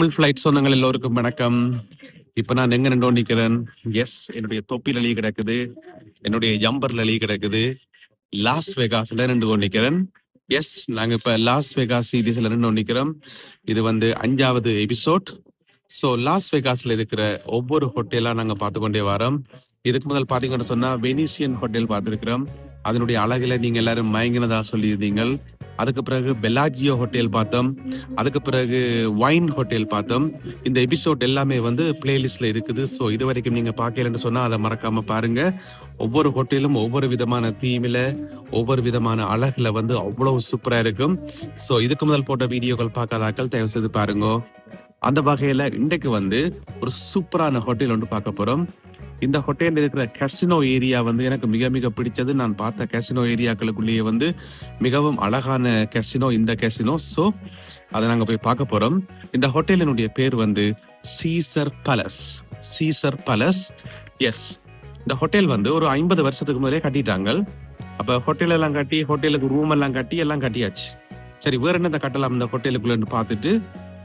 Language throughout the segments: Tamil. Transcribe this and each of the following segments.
தமிழ் ஃபிளைட் சொந்தங்கள் எல்லோருக்கும் வணக்கம். இப்ப நான் எங்க நின்று நிக்கிறேன்? எஸ் என்னுடைய தொப்பில லீ கிடக்குது. என்னுடைய ஜம்பர்ல லீ கிடக்குது. லாஸ் வெகாஸ்ல நின்று கொண்டிருக்கிறேன் எஸ் நாங்க இப்ப லாஸ் வெகாஸ் சீரீஸ்ல நின்று நிக்கிறோம். இது வந்து அஞ்சாவது எபிசோட் ஸோ லாஸ் வெகாஸ்ல இருக்கிற ஒவ்வொரு ஹோட்டலா நாங்க பார்த்து கொண்டே வரோம். இதுக்கு முதல் பாத்தீங்கன்னு சொன்னா வெனிசியன் ஹோட்டல் பார்த்துருக்கிறோம். அதனுடைய அழகுல நீங்க எல்லாரும் மயங்கினதா சொல்லியிருந்தீங்க அதுக்கு பிறகு பெலாஜியோ ஹோட்டல் பார்த்தோம். அதுக்கு பிறகு வைன் ஹோட்டல் பார்த்தோம். இந்த எபிசோட் எல்லாமே வந்து பிளேலிஸ்ட்ல இருக்குது. ஸோ இது வரைக்கும் நீங்க பார்க்கலன்னு சொன்னா அதை மறக்காம பாருங்க. ஒவ்வொரு ஹோட்டலும் ஒவ்வொரு விதமான தீமில ஒவ்வொரு விதமான அழகுல வந்து அவ்வளவு சூப்பரா இருக்கும். ஸோ இதுக்கு முதல் போட்ட வீடியோக்கள் பார்க்காதாக்கள் தயவு செய்து பாருங்க. அந்த வகையில இன்றைக்கு வந்து ஒரு சூப்பரான ஹோட்டல் ஒன்று பார்க்க போறோம். இந்த ஹோட்டலில் இருக்கிற கசினோ ஏரியா வந்து எனக்கு மிக மிக பிடிச்சது. நான் பார்த்த கசினோ ஏரியாக்களுக்குள்ளேயே வந்து மிகவும் அழகான கசினோ இந்த கசினோ ஸோ அதை நாங்கள் போய் பார்க்க போகிறோம் இந்த ஹோட்டலினுடைய பேர் வந்து Caesar Palace Caesar Palace yes இந்த ஹோட்டல் வந்து ஒரு ஐம்பது வருஷத்துக்கு முதலே கட்டிட்டாங்க. அப்போ ஹோட்டல் எல்லாம் கட்டி ஹோட்டலுக்கு ரூம் எல்லாம் கட்டி எல்லாம் கட்டியாச்சு. சரி வேற என்னத்தை கட்டலாம் இந்த ஹோட்டலுக்குள்ளன்னு பார்த்துட்டு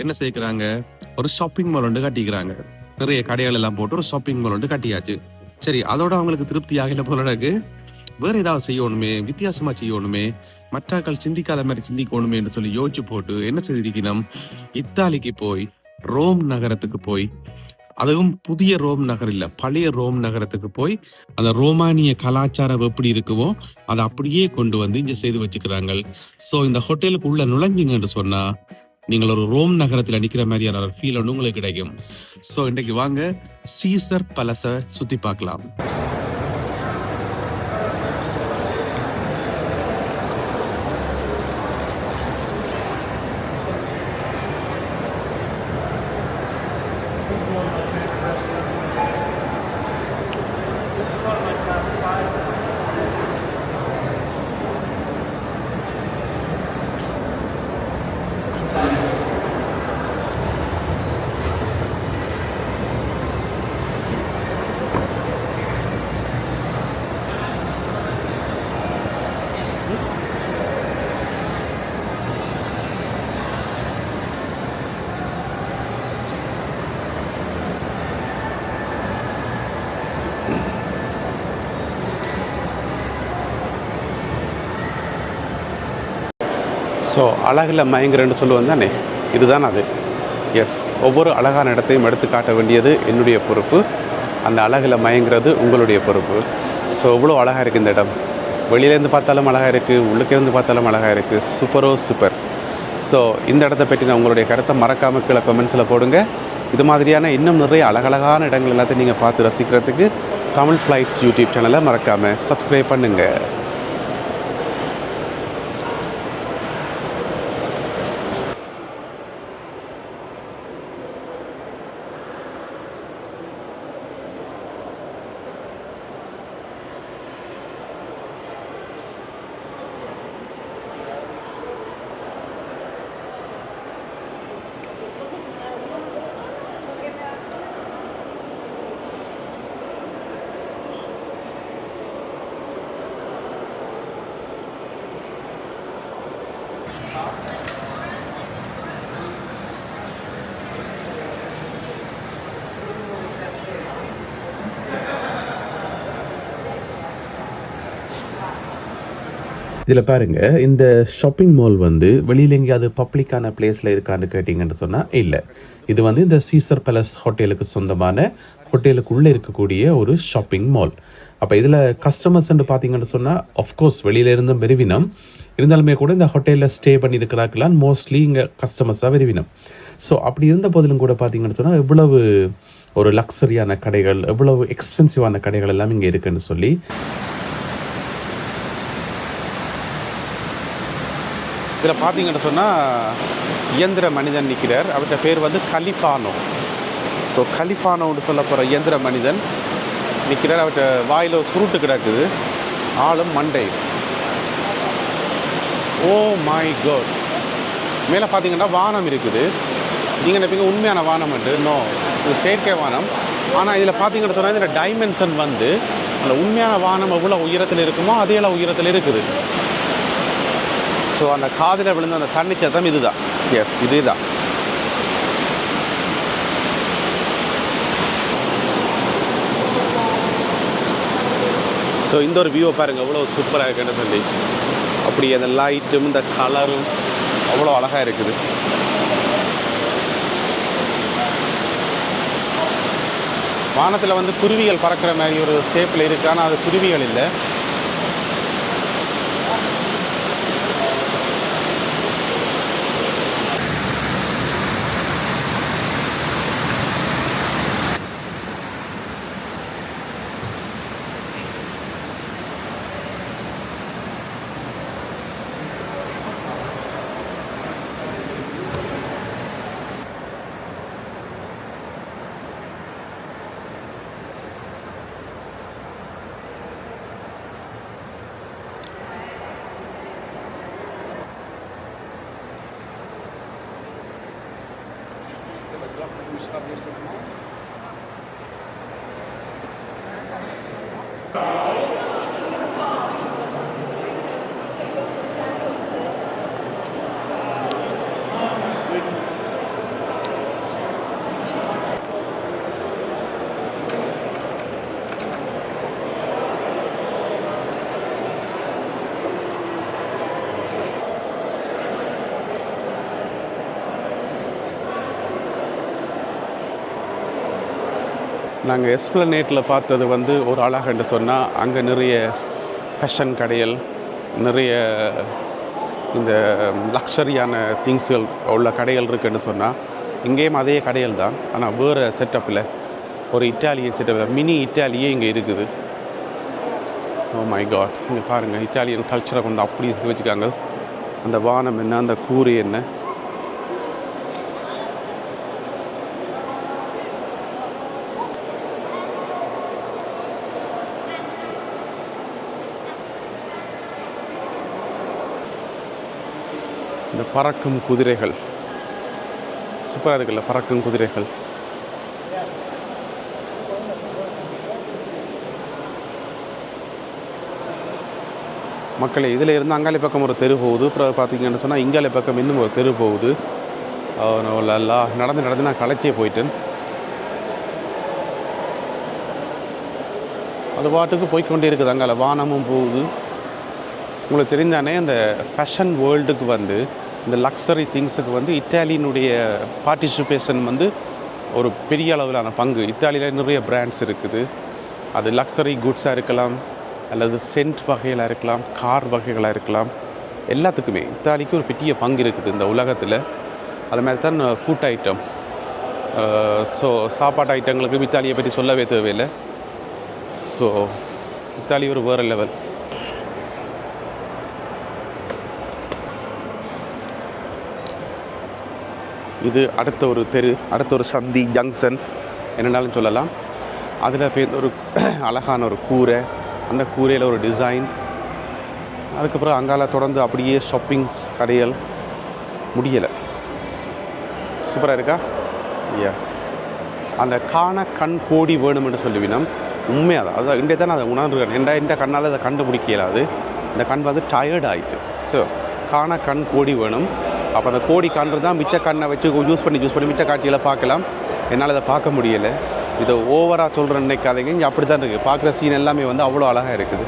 என்ன செய்கிறாங்க? ஒரு ஷாப்பிங் மால் ஒன்று கட்டிக்கிறாங்க. நிறைய கடைகள் எல்லாம் போட்டு ஒரு ஷாப்பிங் மால் ஒன்று கட்டியாச்சு. சரி அதோட அவங்களுக்கு திருப்தி ஆகல போல வேற ஏதாவது செய்யணுமே வித்தியாசமா செய்யணுமே மற்றாக்கள் சிந்திக்காத மாதிரி சிந்திக்கணுமேன்னு சொல்லி யோசிச்சு போட்டு என்ன செய்திருக்கணும்? இத்தாலிக்கு போய் ரோம் நகரத்துக்கு போய் அதுவும் புதிய ரோம் நகர் இல்ல பழைய ரோம் நகரத்துக்கு போய் அந்த ரோமானிய கலாச்சாரம் எப்படி இருக்குமோ அதை அப்படியே கொண்டு வந்து இங்க செய்து வச்சுக்கிறாங்க. சோ இந்த ஹோட்டலுக்கு உள்ள நுழைஞ்சிங்கன்னு சொன்னா நீங்கள் ஒரு ரோம் நகரத்துல நிக்கிற மாதிரியான ஒரு ஃபீல் ஒன்று உங்களுக்கு கிடைக்கும். சோ இன்றைக்கு வாங்க சீசர் பலச சுத்தி பார்க்கலாம். ஸோ அழகில் மயங்குறேன்னு சொல்லுவேன் தானே? இதுதான் அது. எஸ் ஒவ்வொரு அழகான இடத்தையும் எடுத்து காட்ட வேண்டியது என்னுடைய பொறுப்பு. அந்த அழகில் மயங்குறது உங்களுடைய பொறுப்பு. ஸோ இவ்வளோ அழகாக இருக்குது இந்த இடம். வெளியிலேருந்து பார்த்தாலும் அழகாக இருக்குது உள்ளுக்கேருந்து பார்த்தாலும் அழகாக இருக்குது சூப்பரோ சூப்பர் ஸோ இந்த இடத்த பற்றி நான் உங்களுடைய கருத்தை மறக்காமல் கீழே கமெண்ட்ஸில் போடுங்க. இது மாதிரியான இன்னும் நிறைய அழகழகான இடங்கள் எல்லாத்தையும் நீங்கள் பார்த்து ரசிக்கிறதுக்கு தமிழ் ஃப்ளைட்ஸ் யூடியூப் சேனலை மறக்காமல் சப்ஸ்கிரைப் பண்ணுங்கள் இதில் பாருங்க இந்த ஷாப்பிங் மால் வந்து வெளியில் எங்கேயாவது பப்ளிக்கான பிளேஸில் இருக்கான்னு கேட்டிங்கன்னு சொன்னால் இல்லை. இது வந்து இந்த சீசர் பேலஸ் ஹோட்டலுக்கு சொந்தமான ஹோட்டலுக்குள்ளே இருக்கக்கூடிய ஒரு ஷாப்பிங் மால் அப்போ இதில் கஸ்டமர்ஸ்ன்னு பார்த்தீங்கன்னு சொன்னால் ஆஃப்கோர்ஸ் வெளியில இருந்தும் பெருவினம் இருந்தாலுமே கூட இந்த ஹோட்டலில் ஸ்டே பண்ணியிருக்கிறாக்கெல்லாம் மோஸ்ட்லி இங்கே கஸ்டமர்ஸாக வெறுவினம் ஸோ அப்படி இருந்த போதிலும் கூட பார்த்தீங்கன்னு சொன்னால் எவ்வளவு ஒரு லக்ஸரியான கடைகள் எவ்வளவு எக்ஸ்பென்சிவான கடைகள் எல்லாம் இங்கே இருக்குன்னு சொல்லி இதில் பார்த்தீங்கன்னு சொன்னால் இயந்திர மனிதன் நிற்கிறார். அவர்கிட்ட பேர் வந்து கலிஃபானோ. ஸோ கலிஃபானோன்னு சொல்ல போகிற இயந்திர மனிதன் நிற்கிறார். அவர்கிட்ட வாயில் ஒரு சுருட்டு கிடக்குது. ஆளும் மண்டை. ஓ மை காட் மேலே பார்த்தீங்கன்னா வானம் இருக்குது. நீங்கள் நினைப்பீங்க உண்மையான வானம் வந்து நோ இது செயற்கை வானம். ஆனால் இதில் பார்த்தீங்கன்னு சொன்னால் இதில் டைமென்ஷன் வந்து அந்த உண்மையான வானம் எவ்வளோ உயரத்தில் இருக்குமோ அதே அளவு உயரத்தில் இருக்குது. ஸோ அந்த காதில் விழுந்த அந்த தண்ணி சத்தம் இதுதான். எஸ் இதே தான் ஸோ இந்த ஒரு வியூவை பாருங்கள் அவ்வளோ சூப்பராக இருக்குன்னு சொல்லி அப்படி அந்த லைட்டும் இந்த கலரும் அவ்வளோ அழகாக இருக்குது. வானத்தில் வந்து குருவிகள் பறக்கிற மாதிரி ஒரு ஷேப்பில் இருக்குது ஆனால் அது குருவிகள் இல்லை. Oh. நாங்கள் எஸ்பிளனேட்டில் பார்த்தது வந்து ஒரு அழகுன்னு சொன்னால் அங்கே நிறைய ஃபேஷன் கடைகள் நிறைய இந்த லக்ஸரியான திங்ஸ்கள் உள்ள கடைகள் இருக்குன்னு சொன்னால் இங்கேயும் அதே கடைகள் தான். ஆனால் வேறு செட்டப்பில் ஒரு இட்டாலியன் செட்டப்பில் மினி இட்டாலியே இங்கே இருக்குது. ஓ மை காட் இங்கே பாருங்கள் இட்டாலியன் கல்ச்சரை கொண்டு அப்படி வச்சுக்காங்க. அந்த வானம் என்ன அந்த கூரை என்ன இந்த பறக்கும் குதிரைகள். சூப்பராக இருக்குல்ல பறக்கும் குதிரைகள். மக்களே இதில் இருந்து அங்காளி பக்கம் ஒரு தெரு போகுது. அப்புறம் பார்த்தீங்கன்னு சொன்னால் இங்காளி பக்கம் இன்னும் ஒரு தெரு போகுது. நல்லா நடந்து நடந்து நான் களைச்சியே போயிட்டேன். அது பாட்டுக்கு போய்க்கொண்டே இருக்குது அங்கால வானமும் போகுது. உங்களுக்கு தெரிந்தானே அந்த ஃபேஷன் வேர்ல்டுக்கு வந்து இந்த லக்ஸரி திங்ஸுக்கு வந்து இட்டாலியினுடைய பார்ட்டிசிபேஷன் வந்து ஒரு பெரிய அளவிலான பங்கு. இத்தாலியில் நிறைய பிராண்ட்ஸ் இருக்குது. அது லக்ஸரி குட்ஸாக இருக்கலாம் அல்லது சென்ட் வகைகளாக இருக்கலாம் கார் வகைகளாக இருக்கலாம். எல்லாத்துக்குமே இத்தாலிக்கு ஒரு பெரிய பங்கு இருக்குது இந்த உலகத்தில். அது மாதிரி தான் ஃபுட் ஐட்டம் ஸோ சாப்பாட்டு ஐட்டங்களுக்கு இத்தாலியை பற்றி சொல்லவே தேவையில்லை. ஸோ இத்தாலி ஒரு வேறு லெவல் இது அடுத்த ஒரு தெரு அடுத்த ஒரு சந்தி ஜங்ஷன் என்னென்னாலும் சொல்லலாம். அதில் பேர் ஒரு அழகான ஒரு கூரை அந்த கூரையில் ஒரு டிசைன் அதுக்கப்புறம் அங்கால தொடர்ந்து அப்படியே ஷாப்பிங் கடைகள் முடியலை. சூப்பராக இருக்கா? ஐயா அந்த காண கண் கோடி வேணும்னு சொல்லுவினம் உண்மையாக தான். அதான் இன்றைய தான் நான் அதை உணர்ந்துருக்கேன் எந்த இந்த கண்ணால் அதை கண்டுபிடிக்கலாது இந்த கண் வந்து டயர்ட் ஆகிட்டு ஸோ காண கண் கோடி வேணும். அப்போ அந்த கோடி கன்று தான் மிச்ச கண்ணை வச்சு யூஸ் பண்ணி யூஸ் பண்ணி மிச்ச காட்சியில் பார்க்கலாம். என்னால் அதை பார்க்க முடியலை. இதை ஓவராக சொல்கிற நினைக்காதீங்க. இங்கே அப்படி தான் இருக்குது பார்க்குற சீன் எல்லாமே வந்து அவ்வளோ அழகாக இருக்குது.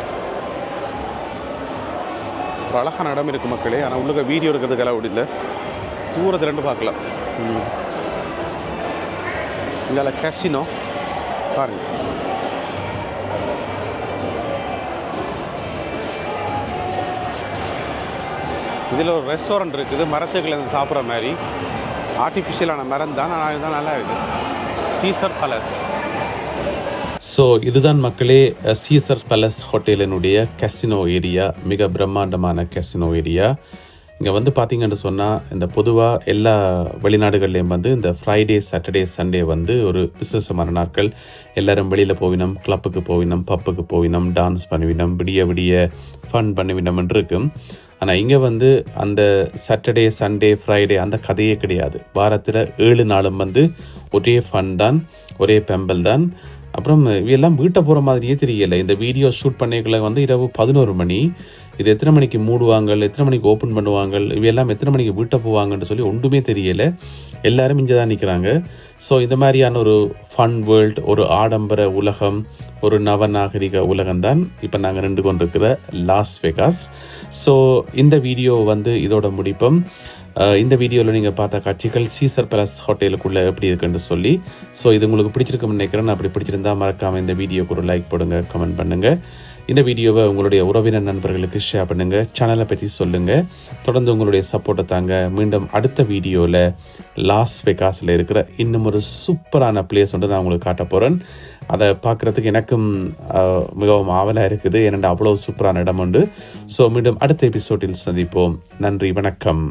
ஒரு அழகான இடம் இருக்குது மக்களே. ஆனால் உள்ளுக்க வீடியோ எடுக்கிறதுக்கெல்லாம் அப்படி இல்லை. தூரத்தில் ரெண்டு பார்க்கலாம். இங்கே கசினோ பாருங்கள் இதில் ஒரு ரெஸ்டாரண்ட் இருக்குது மரத்துக்கள் சாப்பிட்ற மாதிரி. ஆர்டிஃபிஷியலான மரம் தான் ஆனால் இதுதான் நல்லா இருக்குது சீசர் பலஸ் ஸோ இதுதான் மக்களே சீசர் பேலஸ் ஹோட்டலினுடைய கசினோ ஏரியா மிக பிரம்மாண்டமான கசினோ ஏரியா இங்கே வந்து பார்த்தீங்கன்னு சொன்னால் இந்த பொதுவாக எல்லா வெளிநாடுகள்லேயும் வந்து இந்த ஃப்ரைடே சாட்டர்டே சண்டே வந்து ஒரு விசேஷமான நாட்கள் எல்லாரும் வெளியில் போவினோம் கிளப்புக்கு போவினோம் பப்புக்கு போவினோம் டான்ஸ் பண்ணுவினோம் விடிய விடிய ஃபன் பண்ணுவினோம் இருக்கும். ஆனால் இங்கே வந்து அந்த சாட்டர்டே சண்டே ஃப்ரைடே அந்த கதையே கிடையாது. வாரத்தில் ஏழு நாளும் வந்து ஒரே ஃபன் தான் ஒரே பெம்பல் தான். அப்புறம் இவையெல்லாம் வீட்டை போகிற மாதிரியே தெரியலை. இந்த வீடியோ ஷூட் பண்ணிக்கல வந்து இரவு பதினோரு மணி இது எத்தனை மணிக்கு மூடுவாங்க எத்தனை மணிக்கு ஓப்பன் பண்ணுவாங்க இவையெல்லாம் எத்தனை மணிக்கு வீட்டை போவாங்கன்னு சொல்லி ஒன்றுமே தெரியல. எல்லாரும் இங்கே தான் நிற்கிறாங்க ஸோ இந்த மாதிரியான ஒரு ஃபன் வேர்ல்ட் ஒரு ஆடம்பர உலகம் ஒரு நவநாகரிக உலகம் தான் இப்போ நாங்கள் ரெண்டு கொண்டிருக்கிற லாஸ் வெகாஸ் ஸோ இந்த வீடியோ வந்து இதோட முடிப்போம். இந்த வீடியோவில் நீங்கள் பார்த்த காட்சிகள் சீசர் பேலஸ் ஹோட்டலுக்குள்ளே எப்படி இருக்குன்னு சொல்லி. ஸோ இது உங்களுக்கு பிடிச்சிருக்கும்னு நினைக்கிறேன். அப்படி பிடிச்சிருந்தா மறக்காமல் இந்த வீடியோக்கு ஒரு லைக் போடுங்க கமெண்ட் பண்ணுங்கள் இந்த வீடியோவை உங்களுடைய உறவினர் நண்பர்களுக்கு ஷேர் பண்ணுங்கள் சேனலை பற்றி சொல்லுங்கள் தொடர்ந்து உங்களுடைய சப்போர்ட்டை தாங்க மீண்டும் அடுத்த வீடியோவில் லாஸ் வெகாஸில் இருக்கிற இன்னும் ஒரு சூப்பரான பிளேஸ் வந்து நான் உங்களுக்கு காட்ட போகிறேன் அதை பார்க்குறதுக்கு எனக்கும் மிகவும் ஆவலாக இருக்குது. ஏனென்றால் அவ்வளோ சூப்பரான இடம் உண்டு. ஸோ மீண்டும் அடுத்த எபிசோடில் சந்திப்போம். நன்றி வணக்கம்.